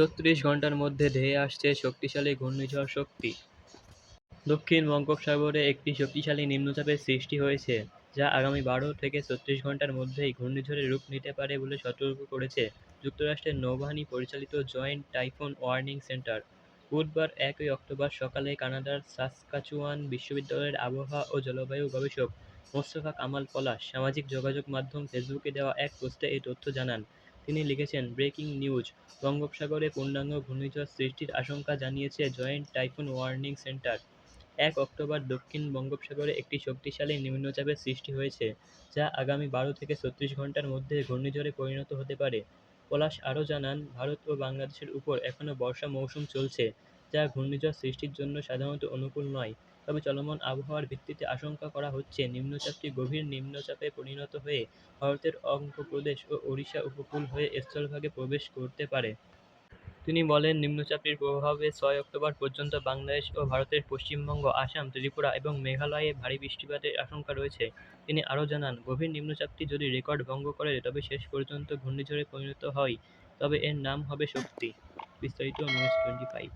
ছত্রিশ ঘণ্টার মধ্যে ধেয়ে আসছে শক্তিশালী ঘূর্ণিঝড় শক্তি। দক্ষিণ বঙ্গোপসাগরে একটি শক্তিশালী নিম্নচাপের সৃষ্টি হয়েছে, যা আগামী বারো থেকে ছত্রিশ ঘণ্টার মধ্যেই ঘূর্ণিঝড়ের রূপ নিতে পারে বলে সতর্ক করেছে যুক্তরাষ্ট্রের নৌবাহিনী পরিচালিত জয়েন্ট টাইফুন ওয়ার্নিং সেন্টার। বুধবার একই অক্টোবর সকালে কানাডার সাসকাচুয়ান বিশ্ববিদ্যালয়ের আবহাওয়া ও জলবায়ু গবেষক মোস্তফা কামাল পলাশ সামাজিক যোগাযোগ মাধ্যম ফেসবুকে দেওয়া এক পোস্টে এই তথ্য জানান। তিনি লিখেছেন, ব্রেকিং নিউজ বঙ্গোপসাগরে পূর্ণাঙ্গ ঘূর্ণিঝড় সৃষ্টির আশঙ্কা জানিয়েছে জয়েন্ট টাইফুন ওয়ার্নিং সেন্টার। এক অক্টোবর দক্ষিণ বঙ্গোপসাগরে একটি শক্তিশালী নিম্নচাপের সৃষ্টি হয়েছে, যা আগামী বারো থেকে ছত্রিশ ঘণ্টার মধ্যে ঘূর্ণিঝড়ে পরিণত হতে পারে। পলাশ আরও জানান, ভারত ও বাংলাদেশের উপর এখনও বর্ষা মৌসুম চলছে। যা ঘূর্ণিঝড় সৃষ্টির জন্য সাধারণত অনুকূল নয়। তবে চলমান আবহাওয়ার ভিত্তিতে আশঙ্কা করা হচ্ছে নিম্নচাপটি গভীর নিম্নচাপে পরিণত হয়ে ভারতের অন্ধ্রপ্রদেশ ও ওড়িশা উপকূল হয়ে স্থলভাগে প্রবেশ করতে পারে। তিনি বলেন, নিম্নচাপটির প্রভাবে ছয় অক্টোবর পর্যন্ত বাংলাদেশ ও ভারতের পশ্চিমবঙ্গ, আসাম, ত্রিপুরা এবং মেঘালয়ে ভারী বৃষ্টিপাতের আশঙ্কা রয়েছে। তিনি আরও জানান, গভীর নিম্নচাপটি যদি রেকর্ড ভঙ্গ করে, তবে শেষ পর্যন্ত ঘূর্ণিঝড়ে পরিণত হয়। তবে এর নাম হবে শক্তি। বিস্তারিত নিউজ টোয়েন্টি ফাইভ।